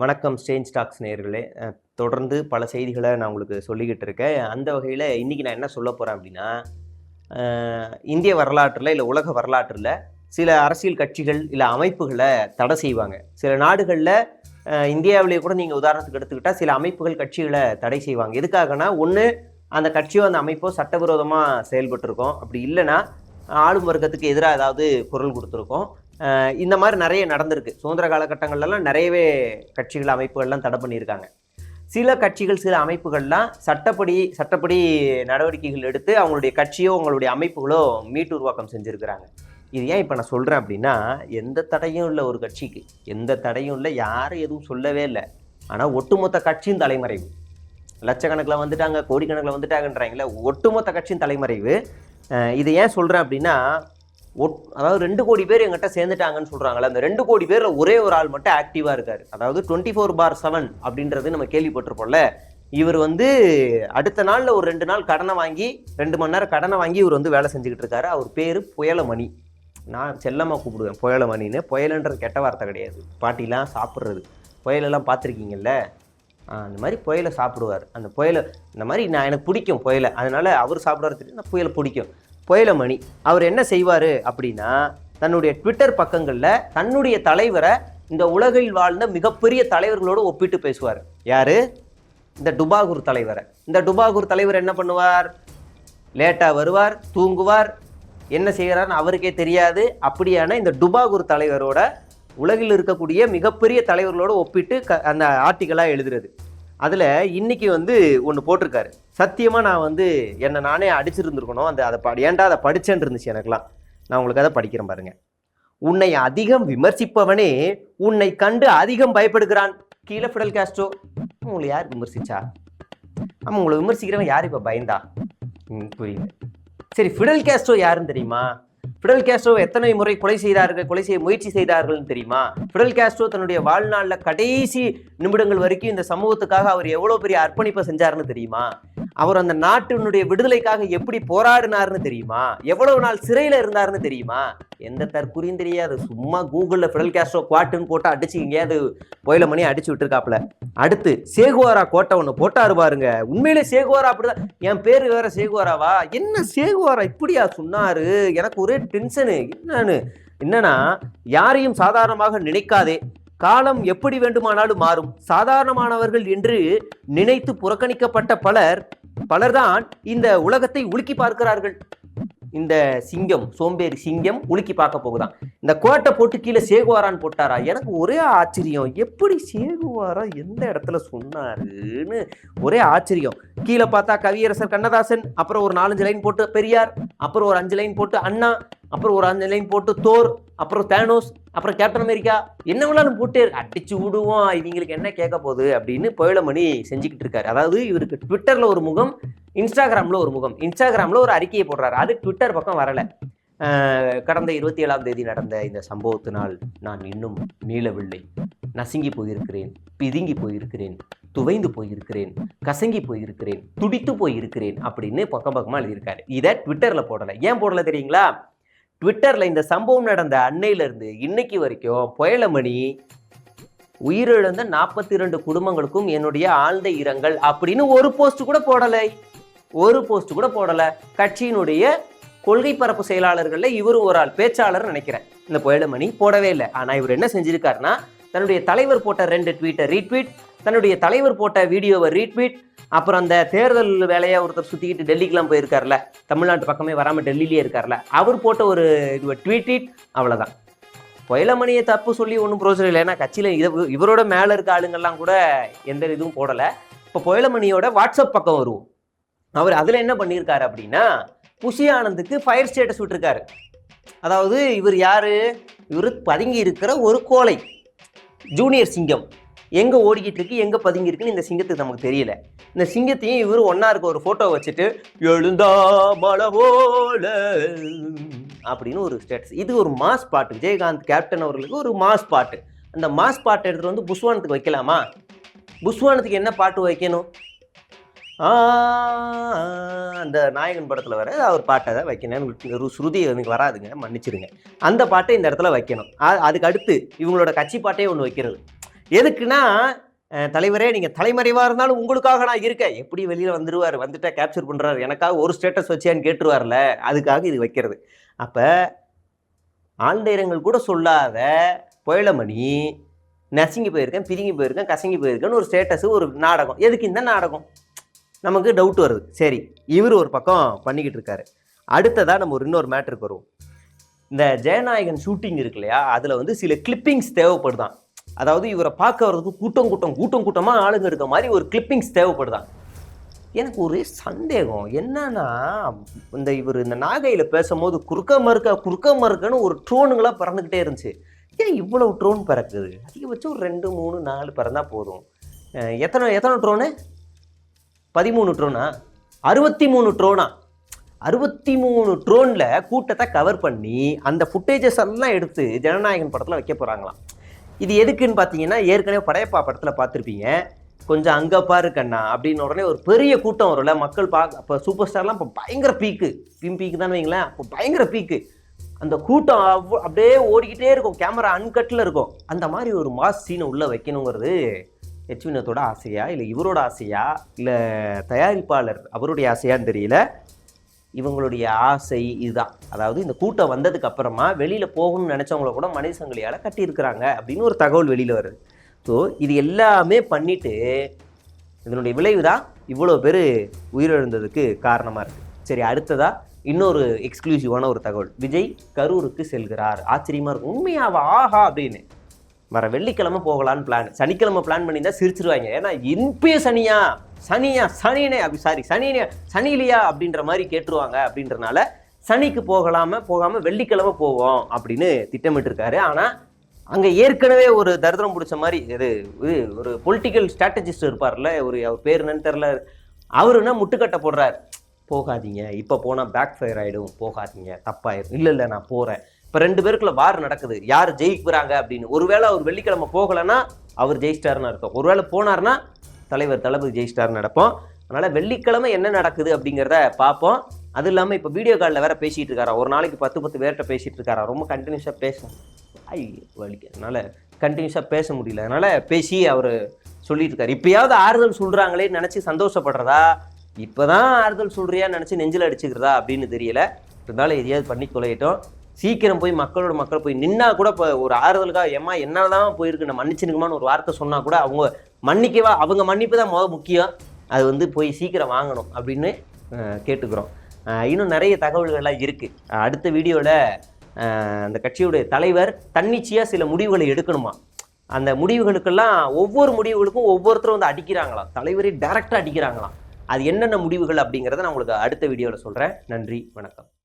வணக்கம் strange stocks நேர்களே தொடர்ந்து பல செய்திகளை நான் உங்களுக்கு சொல்லிக்கிட்டு இருக்கேன். அந்த வகையில் இன்றைக்கி நான் என்ன சொல்ல போகிறேன் அப்படின்னா இந்திய வரலாற்றில் இல்லை உலக வரலாற்றில் சில அரசியல் கட்சிகள் இல்லை அமைப்புகளை தடை செய்வாங்க. சில நாடுகளில் இந்தியாவிலேயே கூட நீங்கள் உதாரணத்துக்கு எடுத்துக்கிட்டால் சில அமைப்புகள் கட்சிகளை தடை செய்வாங்க. எதுக்காகனா ஒன்று அந்த கட்சியோ அந்த அமைப்போ சட்டவிரோதமாக செயல்பட்டிருக்கோம். அப்படி இல்லைன்னா ஆளும் வர்க்கத்துக்கு எதிராக ஏதாவது குரல் கொடுத்துருக்கோம். இந்த மாதிரி நிறைய நடந்திருக்கு. சுதந்திர காலகட்டங்கள்லாம் நிறையவே கட்சிகள் அமைப்புகள்லாம் தடை பண்ணியிருக்காங்க. சில கட்சிகள் சில அமைப்புகள்லாம் சட்டப்படி சட்டப்படி நடவடிக்கைகள் எடுத்து அவங்களுடைய கட்சியோ அவங்களுடைய அமைப்புகளோ மீட்டு உருவாக்கம் செஞ்சுருக்கிறாங்க. இது ஏன் இப்போ நான் சொல்கிறேன் அப்படின்னா எந்த தடையும் இல்லை ஒரு கட்சிக்கு. எந்த தடையும் இல்லை யாரும் எதுவும் சொல்லவே இல்லை. ஆனால் ஒட்டுமொத்த கட்சியும் தலைமறைவு. லட்சக்கணக்கில் வந்துட்டாங்க கோடிக்கணக்கில் வந்துட்டாங்கன்றாங்களே ஒட்டுமொத்த கட்சியும் தலைமறைவு. இது ஏன் சொல்கிறேன் அப்படின்னா ஒட் அதாவது ரெண்டு கோடி பேர் எங்கிட்ட சேர்ந்துட்டாங்கன்னு சொல்கிறாங்களே அந்த ரெண்டு கோடி பேரில் ஒரே ஒரு ஆள் மட்டும் ஆக்டிவாக இருக்கார். அதாவது டுவெண்ட்டி ஃபோர் பார் செவன் அப்படின்றது நம்ம கேள்விப்பட்டிருப்போம்ல. இவர் வந்து அடுத்த நாளில் ஒரு ரெண்டு நாள் கடனை வாங்கி ரெண்டு மணி நேரம் கடனை வாங்கி இவர் வந்து வேலை செஞ்சுக்கிட்டு இருக்காரு. அவர் பேர் புயலமணி. நான் செல்லமாக கூப்பிடுவேன் புயலமணின்னு. புயலுன்றது கெட்ட வார்த்தை கிடையாது. பாட்டிலாம் சாப்பிட்றது. புயலெல்லாம் பார்த்துருக்கீங்கல்ல? அந்த மாதிரி புயலை சாப்பிடுவார். அந்த புயலை இந்த மாதிரி நான் எனக்கு பிடிக்கும் புயலை. அதனால் அவர் சாப்பிட்றது நான் புயலை பிடிக்கும். புயலமணி அவர் என்ன செய்வார் அப்படின்னா தன்னுடைய ட்விட்டர் பக்கங்களில் தன்னுடைய தலைவரை இந்த உலகில் வாழ்ந்த மிகப்பெரிய தலைவர்களோடு ஒப்பிட்டு பேசுவார். யார்? இந்த டுபாகூர் தலைவரை. இந்த டுபாகூர் தலைவர் என்ன பண்ணுவார்? லேட்டாக வருவார் தூங்குவார். என்ன செய்கிறார்னு அவருக்கே தெரியாது. அப்படியான இந்த டுபாகூர் தலைவரோட உலகில் இருக்கக்கூடிய மிகப்பெரிய தலைவர்களோட ஒப்பிட்டு க அந்த ஆர்டிக்கலாக எழுதுறது. அதில் இன்னைக்கு வந்து ஒன்று போட்டிருக்காரு. சத்தியமாக நான் வந்து என்னை நானே அடிச்சிருந்துருக்கணும். அந்த அதை படி ஏன்டா அதை படிச்சேன்னு இருந்துச்சு எனக்குலாம் நான் உங்களுக்கு அதை படிக்கிறேன் பாருங்க. உன்னை அதிகம் விமர்சிப்பவனே உன்னை கண்டு அதிகம் பயப்படுகிறான். கீழே ஃபிடல் காஸ்ட்ரோ உங்களை யார் விமர்சிச்சா? ஆமாம் உங்களை விமர்சிக்கிறவன் யார் இப்போ பயந்தா? ம், புரியல சரி ஃபிடல் கேஸ்ட்ரோ யாருன்னு தெரியுமா? ஃபிடல் கேஸ்ட்ரோ எத்தனை முறை கொலை செய்தார்கள் கொலை செய்ய முயற்சி செய்தார்கள்னு தெரியுமா? ஃபிடல் கேஸ்ட்ரோ தன்னுடைய வாழ்நாளில் கடைசி நிமிடங்கள் வரைக்கும் இந்த சமூகத்துக்காக அவர் எவ்வளோ பெரிய அர்ப்பணிப்பை செஞ்சாருன்னு தெரியுமா? அவர் அந்த நாட்டினுடைய விடுதலைக்காக எப்படி போராடினார்னு தெரியுமா? எவ்வளவு நாள் சிறையில் இருந்தாருன்னு தெரியுமா? எந்த தற்குறியும் தெரியாது. சும்மா கூகுளில் ஃபிடல் கேஸ்ட்ரோ குவாட்டுன்னு போட்டு அடிச்சு எங்கேயாவது புயல மணி அடிச்சு விட்டுருக்காப்புல. அடுத்து சேகுவாரா கோட்டை ஒன்று போட்டாரு பாருங்க. உண்மையிலே சேகுவாரா அப்படிதான். என் பேர் வேற சேகுவாராவா? என்ன சேகுவாரா இப்படியா சொன்னாரு? எனக்கு ஒரே டென்ஷனு என்னன்னு? என்னன்னா யாரையும் சாதாரணமாக நினைக்காதே. காலம் எப்படி வேண்டுமானாலும் மாறும். சாதாரணமானவர்கள் என்று நினைத்து புறக்கணிக்கப்பட்ட பலர் பலர்தான் இந்த உலகத்தை உலுக்கி பார்க்கிறார்கள். இந்த சிங்கம் சோம்பேறி சிங்கம் உலுக்கி பார்க்க போகுதான். இந்த கோட்டை போட்டு கீழே சேகுவாரான்னு போட்டாரா? எனக்கு ஒரே ஆச்சரியம். எப்படி சேகுவாரா? எந்த இடத்துல சொன்னாருன்னு ஒரே ஆச்சரியம். கீழே பார்த்தா கவியரசர் கண்ணதாசன் அப்புறம் ஒரு நாலஞ்சு லைன் போட்டு பெரியார் அப்புறம் ஒரு அஞ்சு லைன் போட்டு அண்ணா அப்புறம் ஒரு அஞ்சு லைன் போட்டு தோர் அப்புறம் தேனோஸ் அப்புறம் கேப்டன் அமெரிக்கா என்ன வேணாலும் போட்டு அடிச்சு விடுவோம். இவங்களுக்கு என்ன கேட்க போகுது அப்படின்னு புயலமணி செஞ்சுக்கிட்டு இருக்காரு. அதாவது இவருக்கு ட்விட்டர்ல ஒரு முகம் இன்ஸ்டாகிராம்ல ஒரு முகம். இன்ஸ்டாகிராம்ல ஒரு அறிக்கையை போடுறாரு. அது ட்விட்டர் பக்கம் வரல. கடந்த இருபத்தி ஏழாம் தேதி நடந்த இந்த சம்பவத்தினால் நான் இன்னும் மீளவில்லை. நசுங்கி போயிருக்கிறேன் பிதுங்கி போயிருக்கிறேன் துவைந்து போயிருக்கிறேன் கசங்கி போயிருக்கிறேன் துடித்து போயிருக்கிறேன் அப்படின்னு பக்கம் பக்கமாக எழுதியிருக்காரு. இதை ட்விட்டரில் போடலை. ஏன் போடலை தெரியுங்களா? ட்விட்டரில் இந்த சம்பவம் நடந்த அன்னையிலேருந்து இன்னைக்கு வரைக்கும் புயலமணி உயிரிழந்த நாற்பத்தி ரெண்டு குடும்பங்களுக்கும் என்னுடைய ஆழ்ந்த இரங்கல் அப்படின்னு ஒரு போஸ்ட் கூட போடலை. ஒரு போஸ்ட் கூட போடலை. கட்சியினுடைய கொள்கை பரப்பு செயலாளர்களில் இவரும் ஒரு ஆள் பேச்சாளர் நினைக்கிறேன். இந்த புயலமணி போடவே இல்லை. ஆனால் இவர் என்ன செஞ்சிருக்காருன்னா தன்னுடைய தலைவர் போட்ட ரெண்டு ட்வீட்டை ரீட்வீட் தன்னுடைய தலைவர் போட்ட வீடியோவை ரீட்வீட் அப்புறம் அந்த தேர்தல் வேலையை ஒருத்தர் சுற்றிக்கிட்டு டெல்லிக்கெலாம் போயிருக்காருல தமிழ்நாட்டு பக்கமே வராமல் டெல்லியிலே இருக்கார்ல அவர் போட்ட ஒரு இது ட்வீட் அவ்வளோதான் புயலமணியை தப்பு சொல்லி ஒன்றும் பிரோஜனம் இல்லை. ஏன்னா கட்சியில் இத இவரோட மேலே இருக்க ஆளுங்கள்லாம் கூட எந்த இதுவும் போடலை. இப்போ புயலமணியோட வாட்ஸ்அப் பக்கம் வருவோம். அவர் அதில் என்ன பண்ணியிருக்காரு அப்படின்னா புஷி ஆனந்துக்கு ஃபயர் ஸ்டேட்டஸ் விட்டுருக்காரு. அதாவது இவர் யார்? இவர் பதுங்கி இருக்கிற ஒரு கோலை ஜூனியர் சிங்கம். எங்கே ஓடிக்கிட்டு இருக்கு எங்கே பதுங்கி இருக்குன்னு இந்த சிங்கத்துக்கு நமக்கு தெரியல. இந்த சிங்கத்தையும் இவர் ஒன்றா இருக்க ஒரு ஃபோட்டோ வச்சுட்டு எழுந்தா மலவோல அப்படின்னு ஒரு ஸ்டேட்டஸ் இது ஒரு மாஸ் பாட்டு விஜயகாந்த் கேப்டன் அவர்களுக்கு ஒரு மாஸ் பாட்டு அந்த மாஸ் பாட்டை எடுத்துகிட்டு வந்து புஸ்வானத்துக்கு வைக்கலாமா? புஸ்வானத்துக்கு என்ன பாட்டு வைக்கணும்? அந்த நாயகன் படத்தில் வர அவர் பாட்டை தான் வைக்கணும் ஒரு ஸ்ருதி எனக்கு வராதுங்க மன்னிச்சிடுங்க அந்த பாட்டை இந்த இடத்துல வைக்கணும். அதுக்கு அடுத்து இவங்களோட கட்சி பாட்டே ஒன்று வைக்கிறது. எதுக்குன்னா தலைவரே நீங்கள் தலைமறைவாக இருந்தாலும் உங்களுக்காக நான் இருக்கேன். எப்படி வெளியில் வந்துடுவார் வந்துட்டா கேப்சர் பண்ணுறாரு எனக்காக ஒரு ஸ்டேட்டஸ் வச்சியான்னு கேட்டுருவார்ல? அதுக்காக இது வைக்கிறது. அப்போ ஆழ்ந்தைரங்கள் கூட சொல்லாத புயலமணி நசுங்கி போயிருக்கேன் பிரிங்கி போயிருக்கேன் கசங்கி போயிருக்கேன்னு ஒரு ஸ்டேட்டஸு ஒரு நாடகம். எதுக்கு இந்த நாடகம்? நமக்கு டவுட் வருது. சரி இவர் ஒரு பக்கம் பண்ணிக்கிட்டு இருக்காரு. அடுத்ததாக நம்ம ஒரு இன்னொரு மேட்ருக்கு வருவோம். இந்த ஜெயநாயகன் ஷூட்டிங் இருக்கு இல்லையா? அதில் வந்து சில கிளிப்பிங்ஸ் தேவைப்படுதான். அதாவது இவரை பார்க்க வர்றதுக்கு கூட்டம் கூட்டம் கூட்டம் கூட்டமாக ஆளுங்க இருக்க மாதிரி ஒரு கிளிப்பிங்ஸ் தேவைப்படுதான் எனக்கு ஒரே சந்தேகம். என்னன்னா இந்த இவர் இந்த நாகையில் பேசும்போது குறுக்க மறுக்க குறுக்க மறுக்கன்னு ஒரு ட்ரோனுங்களாக பறந்துக்கிட்டே இருந்துச்சு. ஏன் இவ்வளவு ட்ரோன் பறக்குது? அதிகபட்சம் ஒரு ரெண்டு மூணு நாலு பறந்தால் போதும். எத்தனை எத்தனை ட்ரோனு? பதிமூணு ட்ரோனா? அறுபத்தி மூணு ட்ரோனா? அறுபத்தி மூணு ட்ரோனில் கூட்டத்தை கவர் பண்ணி அந்த ஃபுட்டேஜஸ் எல்லாம் எடுத்து ஜனநாயகன் படத்தில் வைக்க போகிறாங்களாம் இது எதுக்குன்னு பார்த்தீங்கன்னா ஏற்கனவே படையப்பா படத்தில் பார்த்துருப்பீங்க. கொஞ்சம் அங்கே பாரு கண்ணா அப்படின்னு உடனே ஒரு பெரிய கூட்டம் வரும்ல மக்கள் பார்க்க அப்போ சூப்பர் ஸ்டார்லாம் இப்போ பயங்கர பீக்கு பிம் பீக்கு தான் வைங்களேன் அப்போ பயங்கர பீக்கு அந்த கூட்டம் அவ்வளோ அப்படியே ஓடிக்கிட்டே இருக்கும் கேமரா அன்கட்டில் இருக்கும். அந்த மாதிரி ஒரு மாஸ் சீனை உள்ளே வைக்கணுங்கிறது ஹெச் வினோத்தோட ஆசையா இல்லை இவரோட ஆசையா இல்லை தயாரிப்பாளர் அவருடைய ஆசையான்னு தெரியல. இவங்களுடைய ஆசை இதுதான். அதாவது இந்த கூட்டம் வந்ததுக்கு அப்புறமா வெளியில் போகணும்னு நினச்சவங்கள கூட மனித சங்கிலியால் கட்டியிருக்கிறாங்க அப்படின்னு ஒரு தகவல் வெளியில் வருது. ஸோ இது எல்லாமே பண்ணிட்டு இதனுடைய விளைவு தான் இவ்வளோ பேர் உயிரிழந்ததுக்கு காரணமாக இருக்குது சரி அடுத்ததா இன்னொரு எக்ஸ்க்ளூசிவான ஒரு தகவல். விஜய் கரூருக்கு செல்கிறார். ஆச்சரியமாக இருக்கும். உண்மையாவா? ஆஹா அப்படின்னு. வர வெள்ளிக்கிழமை போகலான்னு பிளான் சனிக்கிழமை பிளான் பண்ணியிருந்தா சிரிச்சிருவாங்க. ஏன்னா இன்பிய சனியா? சனியா? சனினே அப்படி சாரி சனினே சனிலையா அப்படின்ற மாதிரி கேட்டுருவாங்க அப்படின்றனால சனிக்கு போகலாம போகாமல் வெள்ளிக்கிழமை போவோம் அப்படின்னு திட்டமிட்டிருக்காரு. ஆனால் அங்கே ஏற்கனவே ஒரு தரித்திரம் பிடிச்ச மாதிரி இது இது ஒரு பொலிட்டிக்கல் ஸ்ட்ராட்டஜிஸ்ட் இருப்பார்ல ஒரு அவர் பேர் என்னன்னு தெரில அவருன்னா முட்டுக்கட்டை போடுறார். போகாதீங்க. இப்போ போனால் பேக் ஃபயர் ஆகிடும் போகாதீங்க. தப்பாயிடும் இல்லை இல்லை நான் போகிறேன் இப்போ ரெண்டு பேருக்குள்ள வார் நடக்குது. யார் ஜெயிக்கிறாங்க அப்படின்னு. ஒருவேளை அவர் வெள்ளிக்கிழமை போகலைன்னா அவர் ஜெயிச்சிட்டாருன்னு அர்த்தம். ஒருவேளை போனார்னா தலைவர் தளபதி ஜெயிச்சிட்டாருன்னு நடப்போம் அதனால் வெள்ளிக்கிழமை என்ன நடக்குது அப்படிங்கிறத பார்ப்போம் அது இல்லாமல் இப்போ வீடியோ காலில் வேற பேசிகிட்டு இருக்காரா? ஒரு நாளைக்கு பத்து பத்து பேர்கிட்ட பேசிகிட்டு இருக்காரா? ரொம்ப கண்டினியூஸாக பேச. ஐ வலிக்க. அதனால் கண்டினியூஸாக பேச முடியல. அதனால் பேசி அவர் சொல்லிட்டு இருக்காரு. இப்போயாவது ஆறுதல் சொல்கிறாங்களே நினச்சி சந்தோஷப்படுறதா? இப்போ தான் ஆறுதல் சொல்கிறியா நினச்சி நெஞ்சில் அடிச்சுக்கிறதா அப்படின்னு தெரியல. இருந்தாலும் எதையாவது பண்ணி தொலையிட்டோம். சீக்கிரம் போய் மக்களோட மக்கள் போய் நின்னா கூட இப்போ ஒரு ஆறுதலுக்காக ஏமா என்னால் தான் போயிருக்கு நான் மன்னிச்சிருக்குமான்னு ஒரு வார்த்தை சொன்னால் கூட அவங்க மன்னிக்கவா அவங்க மன்னிப்பு தான் முதல் முக்கியம். அது வந்து போய் சீக்கிரம் வாங்கணும் அப்படின்னு கேட்டுக்கிறோம். இன்னும் நிறைய தகவல்கள்லாம் இருக்குது அடுத்த வீடியோவில் அந்த கட்சியுடைய தலைவர் தன்னிச்சையாக சில முடிவுகளை எடுக்கணுமா? அந்த முடிவுகளுக்கெல்லாம் ஒவ்வொரு முடிவுகளுக்கும் ஒவ்வொருத்தரும் வந்து அடிக்கிறாங்களாம். தலைவரே டேரெக்டாக அடிக்கிறாங்களாம். அது என்னென்ன முடிவுகள் அப்படிங்கிறத நான் உங்களுக்கு அடுத்த வீடியோவில் சொல்கிறேன் நன்றி வணக்கம்.